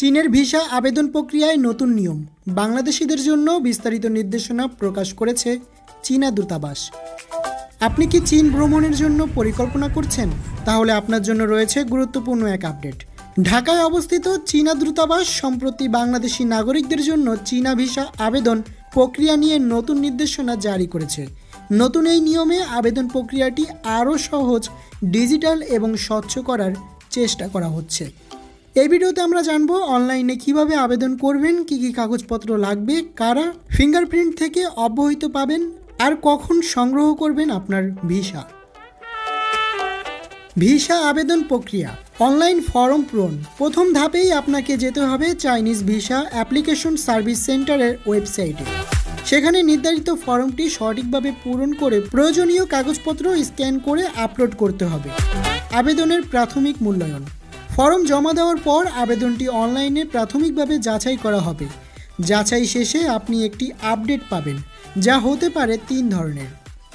চীনের ভিসা আবেদন প্রক্রিয়ায় নতুন নিয়ম। বাংলাদেশিদের জন্য বিস্তারিত নির্দেশনা প্রকাশ করেছে চীনা দূতাবাস। আপনি কি চীন ভ্রমণের জন্য পরিকল্পনা করছেন? তাহলে আপনার জন্য রয়েছে গুরুত্বপূর্ণ এক আপডেট। ঢাকায় অবস্থিত চীনা দূতাবাস সম্প্রতি বাংলাদেশি নাগরিকদের জন্য চীনা ভিসা আবেদন প্রক্রিয়া নিয়ে নতুন নির্দেশনা জারি করেছে। নতুন এই নিয়মে আবেদন প্রক্রিয়াটি আরও সহজ, ডিজিটাল এবং স্বচ্ছ করার চেষ্টা করা হচ্ছে। এই ভিডিওতে আমরা জানব অনলাইনে কীভাবে আবেদন করবেন, কি কি কাগজপত্র লাগবে, কারা ফিঙ্গারপ্রিন্ট থেকে অব্যাহত পাবেন, আর কখন সংগ্রহ করবেন আপনার ভিসা। ভিসা আবেদন প্রক্রিয়া, অনলাইন ফর্ম পূরণ। প্রথম ধাপেই আপনাকে যেতে হবে চাইনিজ ভিসা অ্যাপ্লিকেশন সার্ভিস সেন্টারের ওয়েবসাইটে। সেখানে নির্ধারিত ফর্মটি সঠিকভাবে পূরণ করে প্রয়োজনীয় কাগজপত্র স্ক্যান করে আপলোড করতে হবে। আবেদনের প্রাথমিক মূল্যায়ন। ফর্ম জমা দেওয়ার পর আবেদনটি অনলাইনে প্রাথমিকভাবে যাচাই করা হবে। যাচাই শেষে আপনি একটি আপডেট পাবেন, যা হতে পারে তিন ধরনের।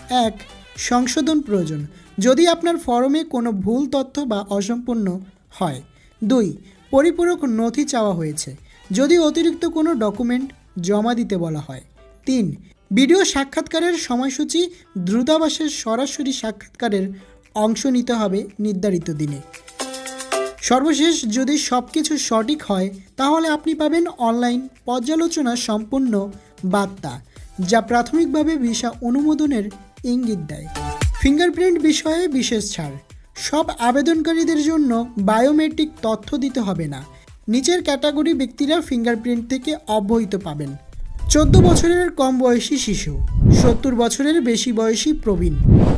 এক, সংশোধন প্রয়োজন। যদি আপনার ফর্মে কোনো ভুল তথ্য বা অসম্পূর্ণ হয়। দুই, পরিপূরক নথি চাওয়া হয়েছে। যদি অতিরিক্ত কোনো ডকুমেন্ট জমা দিতে বলা হয়। তিন, ভিডিও সাক্ষাৎকারের সময়সূচি দ্রুতাবাসের সরাসরি সাক্ষাৎকারের অংশ নিতে হবে নির্ধারিত দিনে। সর্বশেষ যদি সব কিছু সঠিক হয়, তাহলে আপনি পাবেন অনলাইন পর্যালোচনা সম্পূর্ণ বার্তা, যা প্রাথমিকভাবে ভিসা অনুমোদনের ইঙ্গিত দেয়। ফিঙ্গারপ্রিন্ট বিষয়ে বিশেষ ছাড়, সব আবেদনকারীদের জন্য বায়োমেট্রিক তথ্য দিতে হবে না। নিচের ক্যাটাগরি ব্যক্তিরা ফিঙ্গারপ্রিন্ট থেকে অব্যাহত পাবেন। চোদ্দ বছরের কম বয়সী শিশু, সত্তর বছরের বেশি বয়সী প্রবীণ,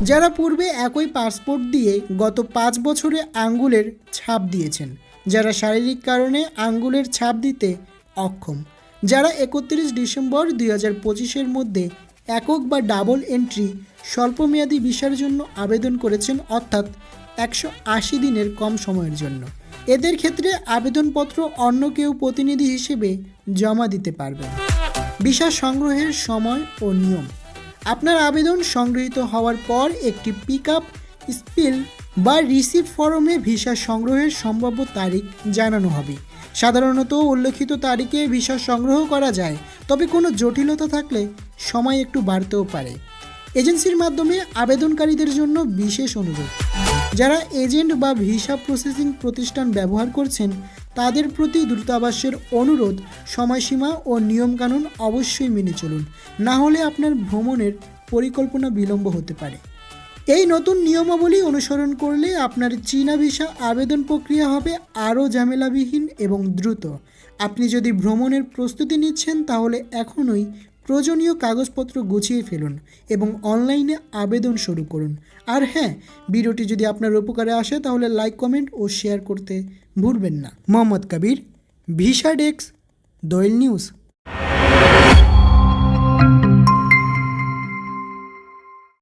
যারা পূর্বে একই পাসপোর্ট দিয়ে গত পাঁচ বছরে আঙ্গুলের ছাপ দিয়েছেন, যারা শারীরিক কারণে আঙ্গুলের ছাপ দিতে অক্ষম, যারা একত্রিশ ডিসেম্বর দুই হাজার পঁচিশের মধ্যে একক বা ডাবল এন্ট্রি স্বল্পমেয়াদী ভিসার জন্য আবেদন করেছেন অর্থাৎ একশো আশি দিনের কম সময়ের জন্য। এদের ক্ষেত্রে আবেদনপত্র অন্য কেউ প্রতিনিধি হিসেবে জমা দিতে পারবেন। ভিসা সংগ্রহের সময় ও নিয়ম। আপনার আবেদন সংগৃহীত হওয়ার পর একটি পিক আপ স্পিল বা রিসিভ ফরমে ভিসা সংগ্রহের সম্ভাব্য তারিখ জানানো হবে। সাধারণত উল্লেখিত তারিখে ভিসা সংগ্রহ করা যায়, তবে কোনো জটিলতা থাকলে সময় একটু বাড়তেও পারে। এজেন্সির মাধ্যমে আবেদনকারীদের জন্য বিশেষ অনুরোধ। যারা এজেন্ট বা ভিসা প্রসেসিং প্রতিষ্ঠান ব্যবহার করছেন তাদের প্রতি দূতাবাসের অনুরোধ, সময়সীমা ও নিয়মকানুন অবশ্যই মেনে চলুন। না হলে আপনার ভ্রমণের পরিকল্পনা বিলম্ব হতে পারে। এই নতুন নিয়মাবলী অনুসরণ করলে আপনার চীনা ভিসা আবেদন প্রক্রিয়া হবে আরও ঝামেলাবিহীন এবং দ্রুত। আপনি যদি ভ্রমণের প্রস্তুতি নিচ্ছেন, তাহলে এখনই প্রয়োজনীয় কাগজপত্র গুছিয়ে ফেলুন এবং অনলাইনে আবেদন শুরু করুন। আর হ্যাঁ ভিডিওটি যদি আপনার উপকারে আসে, তাহলে লাইক, কমেন্ট ও শেয়ার করতে ভুলবেন না। Mohammad Kabir visa desk Doel news.